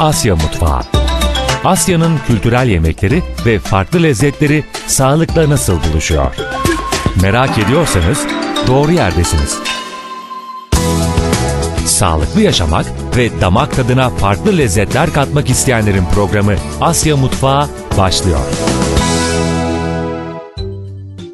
Asya Mutfağı. Asya'nın kültürel yemekleri ve farklı lezzetleri sağlıkla nasıl buluşuyor? Merak ediyorsanız doğru yerdesiniz. Sağlıklı yaşamak ve damak tadına farklı lezzetler katmak isteyenlerin programı Asya Mutfağı başlıyor.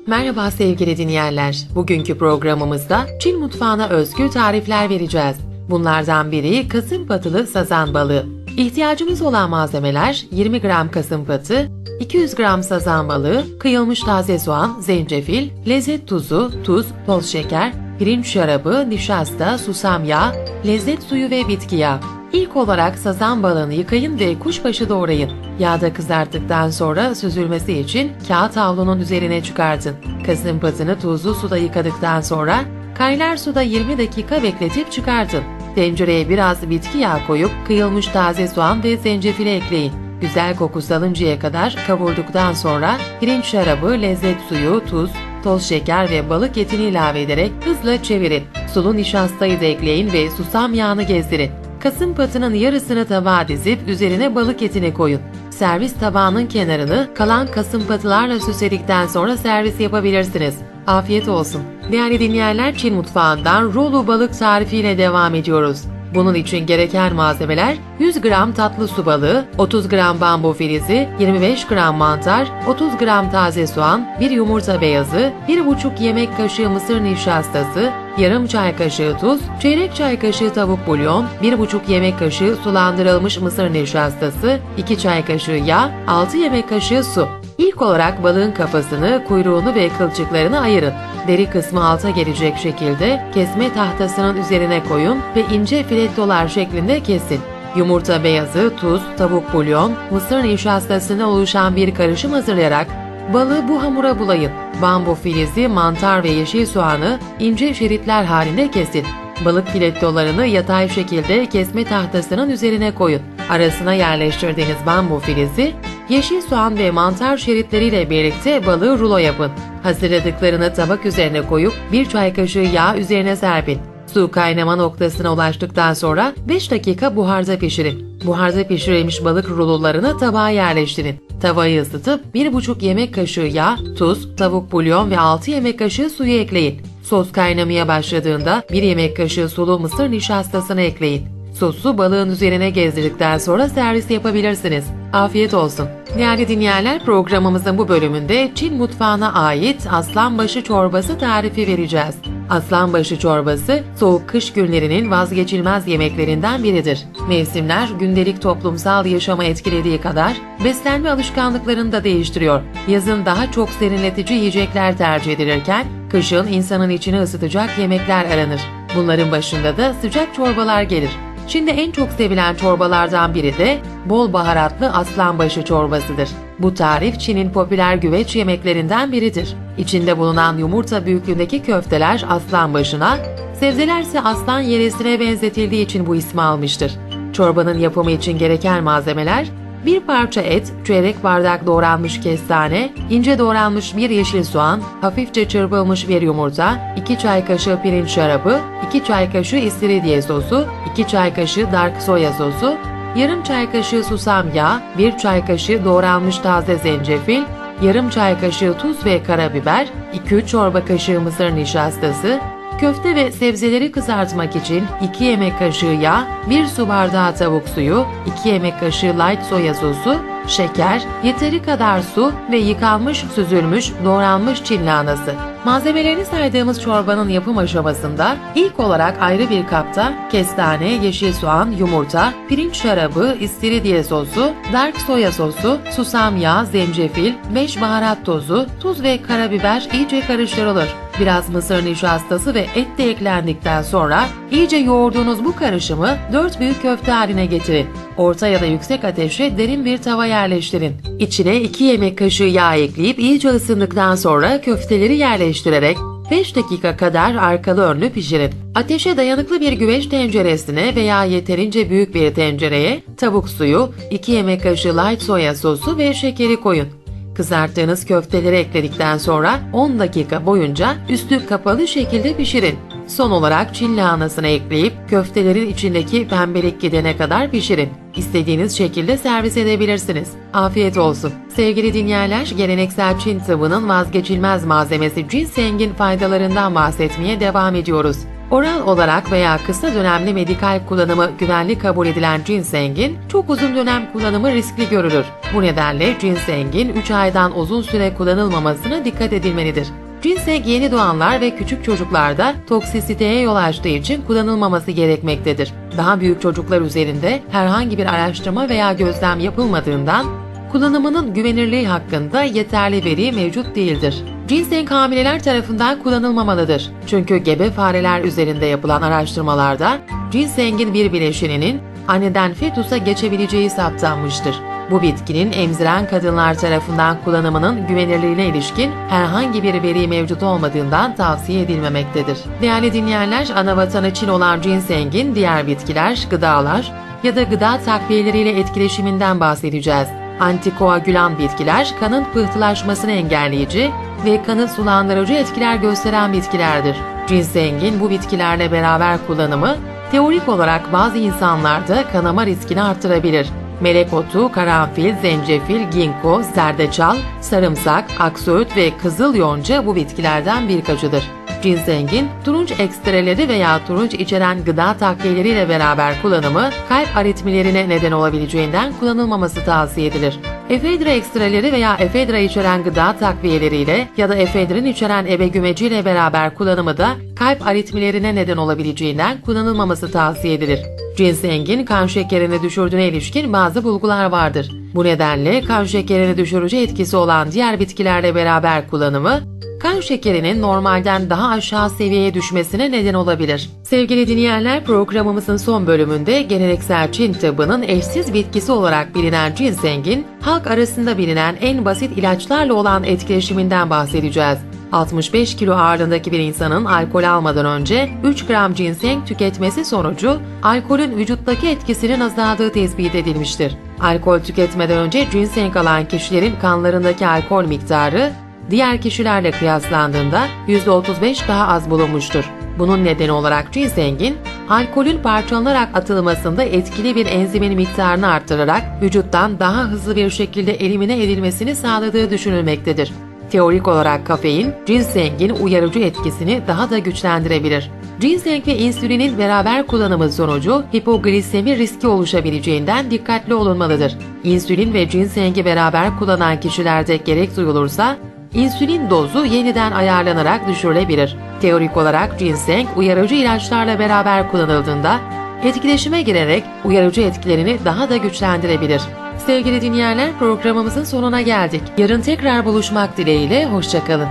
Merhaba sevgili dinleyenler. Bugünkü programımızda Çin mutfağına özgü tarifler vereceğiz. Bunlardan biri kasımpatılı sazan balığı. İhtiyacımız olan malzemeler 20 gram kasımpatı, 200 gram sazan balığı, kıyılmış taze soğan, zencefil, lezzet tuzu, tuz, toz şeker, pirinç şarabı, nişasta, susam yağı, lezzet suyu ve bitki yağı. İlk olarak sazan balığını yıkayın ve kuşbaşı doğrayın. Yağda kızarttıktan sonra süzülmesi için kağıt havlunun üzerine çıkartın. Kasımpatını tuzlu suda yıkadıktan sonra kaynar suda 20 dakika bekletip çıkartın. Tencereye biraz bitki yağı koyup kıyılmış taze soğan ve zencefili ekleyin. Güzel kokusu alıncaya kadar kavurduktan sonra pirinç şarabı, lezzet suyu, tuz, toz şeker ve balık etini ilave ederek hızla çevirin. Sulu nişastayı da ekleyin ve susam yağını gezdirin. Kasım patının yarısını tabağa dizip üzerine balık etini koyun. Servis tabağının kenarını kalan kasım patılarla süsledikten sonra servis yapabilirsiniz. Afiyet olsun. Değerli dinleyenler Çin mutfağından rolu balık tarifiyle devam ediyoruz. Bunun için gereken malzemeler 100 gram tatlı su balığı, 30 gram bambu filizi, 25 gram mantar, 30 gram taze soğan, 1 yumurta beyazı, 1,5 yemek kaşığı mısır nişastası, yarım çay kaşığı tuz, çeyrek çay kaşığı tavuk bulyon, 1,5 yemek kaşığı sulandırılmış mısır nişastası, 2 çay kaşığı yağ, 6 yemek kaşığı su. İlk olarak balığın kafasını, kuyruğunu ve kılçıklarını ayırın. Deri kısmı alta gelecek şekilde kesme tahtasının üzerine koyun ve ince filettolar şeklinde kesin. Yumurta beyazı, tuz, tavuk bulyon, mısır nişastasına oluşan bir karışım hazırlayarak balığı bu hamura bulayın. Bambu filizi, mantar ve yeşil soğanı ince şeritler halinde kesin. Balık filettolarını yatay şekilde kesme tahtasının üzerine koyun. Arasına yerleştirdiğiniz bambu filizi, yeşil soğan ve mantar şeritleriyle birlikte balığı rulo yapın. Hazırladıklarını tabak üzerine koyup bir çay kaşığı yağ üzerine serpin. Su kaynama noktasına ulaştıktan sonra 5 dakika buharda pişirin. Buharda pişirilmiş balık rulolarını tabağa yerleştirin. Tavayı ısıtıp 1,5 yemek kaşığı yağ, tuz, tavuk bulyon ve 6 yemek kaşığı suyu ekleyin. Sos kaynamaya başladığında 1 yemek kaşığı sulu mısır nişastasını ekleyin. Sosu balığın üzerine gezdirdikten sonra servis yapabilirsiniz. Afiyet olsun. Değerli dinleyenler programımızın bu bölümünde Çin mutfağına ait aslanbaşı çorbası tarifi vereceğiz. Aslanbaşı çorbası soğuk kış günlerinin vazgeçilmez yemeklerinden biridir. Mevsimler gündelik toplumsal yaşama etkilediği kadar beslenme alışkanlıklarını da değiştiriyor. Yazın daha çok serinletici yiyecekler tercih edilirken kışın insanın içini ısıtacak yemekler aranır. Bunların başında da sıcak çorbalar gelir. Çin'de en çok sevilen çorbalardan biri de bol baharatlı aslanbaşı çorbasıdır. Bu tarif Çin'in popüler güveç yemeklerinden biridir. İçinde bulunan yumurta büyüklüğündeki köfteler aslanbaşına, sebzeler ise aslan yeresine benzetildiği için bu ismi almıştır. Çorbanın yapımı için gereken malzemeler bir parça et, çeyrek bardak doğranmış kestane, ince doğranmış bir yeşil soğan, hafifçe çırpılmış bir yumurta, 2 çay kaşığı pirinç şarabı, 2 çay kaşığı istiridye sosu, 2 çay kaşığı dark soya sosu, yarım çay kaşığı susam yağı, 1 çay kaşığı doğranmış taze zencefil, yarım çay kaşığı tuz ve karabiber, 2-3 çorba kaşığı mısır nişastası, Köfte ve sebzeleri kızartmak için 2 yemek kaşığı yağ, 1 su bardağı tavuk suyu, 2 yemek kaşığı light soya sosu, şeker, yeteri kadar su ve yıkanmış, süzülmüş, doğranmış çin lahanası. Malzemelerini saydığımız çorbanın yapım aşamasında ilk olarak ayrı bir kapta kestane, yeşil soğan, yumurta, pirinç şarabı, istiridye sosu, dark soya sosu, susam yağı, zencefil, 5 baharat tozu, tuz ve karabiber iyice karıştırılır. Biraz mısır nişastası ve et de eklendikten sonra iyice yoğurduğunuz bu karışımı 4 büyük köfte haline getirin. Orta ya da yüksek ateşe derin bir tava yerleştirin. İçine 2 yemek kaşığı yağ ekleyip iyice ısındıktan sonra köfteleri yerleştirerek 5 dakika kadar arkalı önlü pişirin. Ateşe dayanıklı bir güveç tenceresine veya yeterince büyük bir tencereye tavuk suyu, 2 yemek kaşığı light soya sosu ve şekeri koyun. Kızarttığınız köfteleri ekledikten sonra 10 dakika boyunca üstü kapalı şekilde pişirin. Son olarak Çin lahanasını ekleyip köftelerin içindeki pembelik gidene kadar pişirin. İstediğiniz şekilde servis edebilirsiniz. Afiyet olsun. Sevgili dinleyenler, geleneksel Çin tıbbının vazgeçilmez malzemesi ginsengin faydalarından bahsetmeye devam ediyoruz. Oral olarak veya kısa dönemli medikal kullanımı güvenli kabul edilen ginsengin çok uzun dönem kullanımı riskli görülür. Bu nedenle ginsengin 3 aydan uzun süre kullanılmamasına dikkat edilmelidir. Ginseng yeni doğanlar ve küçük çocuklarda toksisiteye yol açtığı için kullanılmaması gerekmektedir. Daha büyük çocuklar üzerinde herhangi bir araştırma veya gözlem yapılmadığından kullanımının güvenirliği hakkında yeterli veri mevcut değildir. Ginseng hamileler tarafından kullanılmamalıdır. Çünkü gebe fareler üzerinde yapılan araştırmalarda ginsengin bir bileşeninin anneden fetusa geçebileceği saptanmıştır. Bu bitkinin emziren kadınlar tarafından kullanımının güvenirliğine ilişkin herhangi bir veri mevcut olmadığından tavsiye edilmemektedir. Değerli dinleyenler, ana vatanı Çin olan ginsengin diğer bitkiler, gıdalar ya da gıda takviyeleriyle etkileşiminden bahsedeceğiz. Antikoagülan bitkiler kanın pıhtılaşmasını engelleyici ve kanı sulandırıcı etkiler gösteren bitkilerdir. Ginsengin bu bitkilerle beraber kullanımı teorik olarak bazı insanlarda kanama riskini artırabilir. Melek otu, karanfil, zencefil, ginkgo, zerdeçal, sarımsak, aksöğüt ve kızıl yonca bu bitkilerden birkaçıdır. Ginsengin turunç ekstreleri veya turunç içeren gıda takviyeleriyle beraber kullanımı kalp aritmilerine neden olabileceğinden kullanılmaması tavsiye edilir. Efedra ekstreleri veya efedra içeren gıda takviyeleriyle ya da efedrin içeren ebegümeciyle beraber kullanımı da kalp aritmilerine neden olabileceğinden kullanılmaması tavsiye edilir. Ginsengin kan şekerini düşürdüğüne ilişkin bazı bulgular vardır. Bu nedenle kan şekerini düşürücü etkisi olan diğer bitkilerle beraber kullanımı kan şekerinin normalden daha aşağı seviyeye düşmesine neden olabilir. Sevgili dinleyenler programımızın son bölümünde geleneksel Çin tıbbının eşsiz bitkisi olarak bilinen ginsengin halk arasında bilinen en basit ilaçlarla olan etkileşiminden bahsedeceğiz. 65 kilo ağırlığındaki bir insanın alkol almadan önce 3 gram ginseng tüketmesi sonucu alkolün vücuttaki etkisinin azaldığı tespit edilmiştir. Alkol tüketmeden önce ginseng alan kişilerin kanlarındaki alkol miktarı diğer kişilerle kıyaslandığında %35 daha az bulunmuştur. Bunun nedeni olarak ginsengin, alkolün parçalanarak atılmasında etkili bir enzimin miktarını arttırarak vücuttan daha hızlı bir şekilde elimine edilmesini sağladığı düşünülmektedir. Teorik olarak kafein, ginsengin uyarıcı etkisini daha da güçlendirebilir. Ginseng ve insülinin beraber kullanımı sonucu hipoglisemi riski oluşabileceğinden dikkatli olunmalıdır. İnsülin ve ginsengi beraber kullanan kişilerde gerek duyulursa İnsülin dozu yeniden ayarlanarak düşürülebilir. Teorik olarak ginseng uyarıcı ilaçlarla beraber kullanıldığında etkileşime girerek uyarıcı etkilerini daha da güçlendirebilir. Sevgili dinleyenler programımızın sonuna geldik. Yarın tekrar buluşmak dileğiyle hoşçakalın.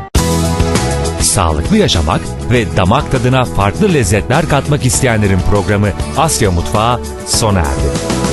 Sağlıklı yaşamak ve damak tadına farklı lezzetler katmak isteyenlerin programı Asya Mutfağı sona erdi.